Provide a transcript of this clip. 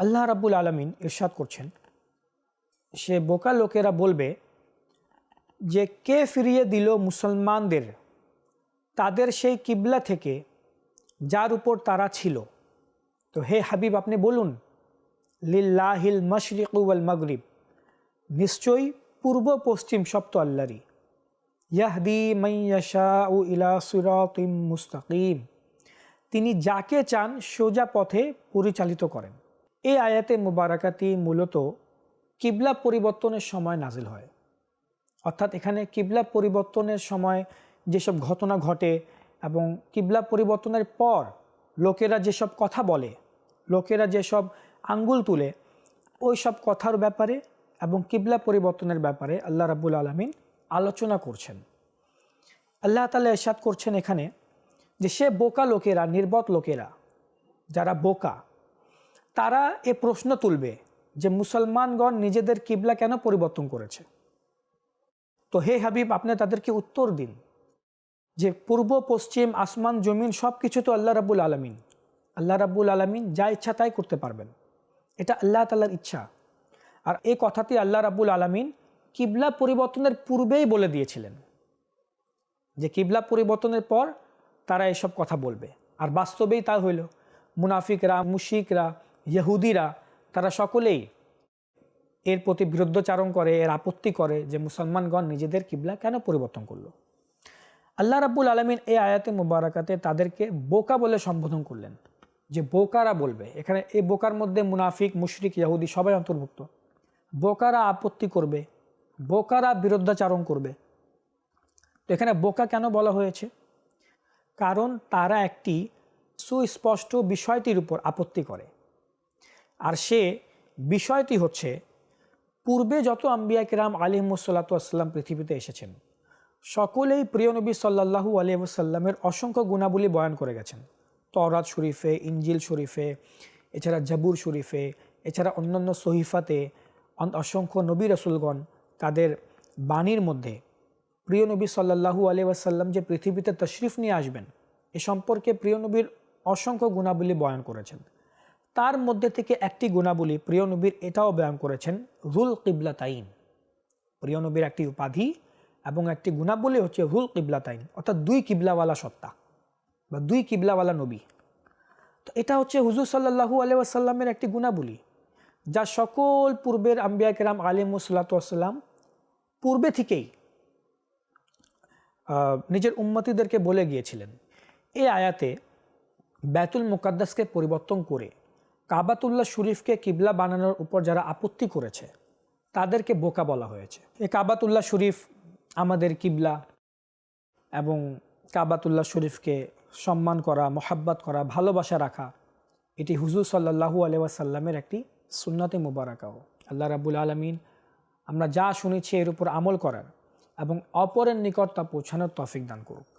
আল্লাহ রাব্বুল আলমিন ইরশাদ করছেন। সে বোকা লোকেরা বলবে যে, কে ফিরিয়ে দিল মুসলমানদের? তাদের সেই কিবলা থেকে যার উপর তারা ছিল। তো হে হাবিব, আপনি বলুন, লিল্লাহিল মশরিক ওয়াল মাগরিব, নিশ্চয়ই পূর্ব পশ্চিম সব তো আল্লাহরই। ইয়াহদি মাইয়াশা ও ইলা সিরাতিম মুস্তাকিম। তিনি যাকে চান সোজা পথে পরিচালিত করেন। এই আয়াতে মুবারাকাতি মূলত কিবলা পরিবর্তনের সময় নাজিল হয়। অর্থাৎ এখানে কিবলা পরিবর্তনের সময় যেসব ঘটনা ঘটে এবং কিবলা পরিবর্তনের পর লোকেরা যেসব কথা বলে, লোকেরা যেসব আঙ্গুল তুলে, ওই সব কথার ব্যাপারে এবং কিবলা পরিবর্তনের ব্যাপারে আল্লাহ রাবুল আলমিন আলোচনা করছেন। আল্লাহ তালা এরশাদ করছেন এখানে যে সে বোকা লোকেরা নির্বত লোকেরা, যারা বোকা তারা এ প্রশ্ন তুলবে যে মুসলমানগণ নিজেদের কিবলা কেন পরিবর্তন করেছে? তো হে হাবিব, আপনি তাদেরকে উত্তর দিন যে পূর্ব, পশ্চিম, আসমান, জমিন সব কিছু তো আল্লাহ রাবুল আলমিন। আল্লাহ রাবুল আলমিন যা ইচ্ছা তাই করতে পারবেন। এটা আল্লাহ তাল্লার ইচ্ছা। আর এই কথাটি আল্লাহ রাবুল আলমিন কিবলা পরিবর্তনের পূর্বেই বলে দিয়েছিলেন। যে কিবলা পরিবর্তনের পর তারা এসব কথা বলবে। আর বাস্তবেই তা হইল, মুনাফিকরা মুশিকরা ইহুদিরা, তারা সকলেই এর প্রতি বিরুদ্ধচারণ করে, এর আপত্তি করে যে মুসলমানগণ নিজেদের কিবলা কেন পরিবর্তন করল? আল্লাহ রাব্বুল আলমিন এই আয়াতে মুবারাকাতে তাদেরকে বোকা বলে সম্বোধন করলেন। যে বোকারা বলবে, এখানে এই বোকার মধ্যে মুনাফিক, মুশরিক, ইহুদি সবাই অন্তর্ভুক্ত। বোকারা আপত্তি করবে, বোকারা বিরুদ্ধাচারণ করবে। তো এখানে বোকা কেন বলা হয়েছে? কারণ তারা একটি সুস্পষ্ট বিষয়টির উপর আপত্তি করে। আর সে বিষয়টি হচ্ছে, পূর্বে যত আম্বিয়া কিরাম আলিমসাল্লাতাম পৃথিবীতে এসেছেন, সকলেই প্রিয় নবী সাল্লাহু আলিয়াসাল্লামের অসংখ্য গুণাবলী বয়ান করে গেছেন। তরাত শরীফে ইঞ্জিল শরীফে, এছাড়া জাবুর শরীফে, এছাড়া অন্যান্য সহিফাতে অসংখ্য নবী রসুলগণ তাদের বাণীর মধ্যে প্রিয় নবী সাল্লাহু আলিয়াসাল্লাম যে পৃথিবীতে তশরিফ নিয়ে আসবেন, এ সম্পর্কে প্রিয় নবীর অসংখ্য গুণাবলী বয়ান করেছেন। তার মধ্যে থেকে একটি গুণাবলী প্রিয় নবীর এটাও ব্যায়াম করেছেন রুল কিবলা তাইন প্রিয় নবীর একটি উপাধি এবং একটি গুণাবলী হচ্ছে রুল কিবলা তাইন অর্থাৎ দুই কিবলাওয়ালা সত্তা বা দুই কিবলাওয়ালা নবী। তো এটা হচ্ছে হুজুর সাল্লাহু আলিয়াসাল্লামের একটি গুণাবলী, যা সকল পূর্বের আম্বিয়া কেরাম আলিমুসাল্লাতাম পূর্বে থেকেই নিজের উন্মতিদেরকে বলে গিয়েছিলেন। এই আয়াতে ব্যাতুল মুকাদ্দাসকে পরিবর্তন করে কাবাতুল্লাহ শরীফকে কিবলা বানানোর উপর যারা আপত্তি করেছে, তাদেরকে বোকা বলা হয়েছে। এ কাবাতুল্লাহ শরীফ আমাদের কিবলা এবং কাবাতুল্লাহ শরীফকে সম্মান করা, মোহাব্বত করা, ভালোবাসা রাখা, এটি হুজুর সাল্লাহু আলিয়াসাল্লামের একটি সুন্নাতে মুবারাকাও। আল্লাহ রাবুল আলমিন আমরা যা শুনেছি এর উপর আমল করার এবং অপরের নিকট তা পৌঁছানোর তফিক দান করুক।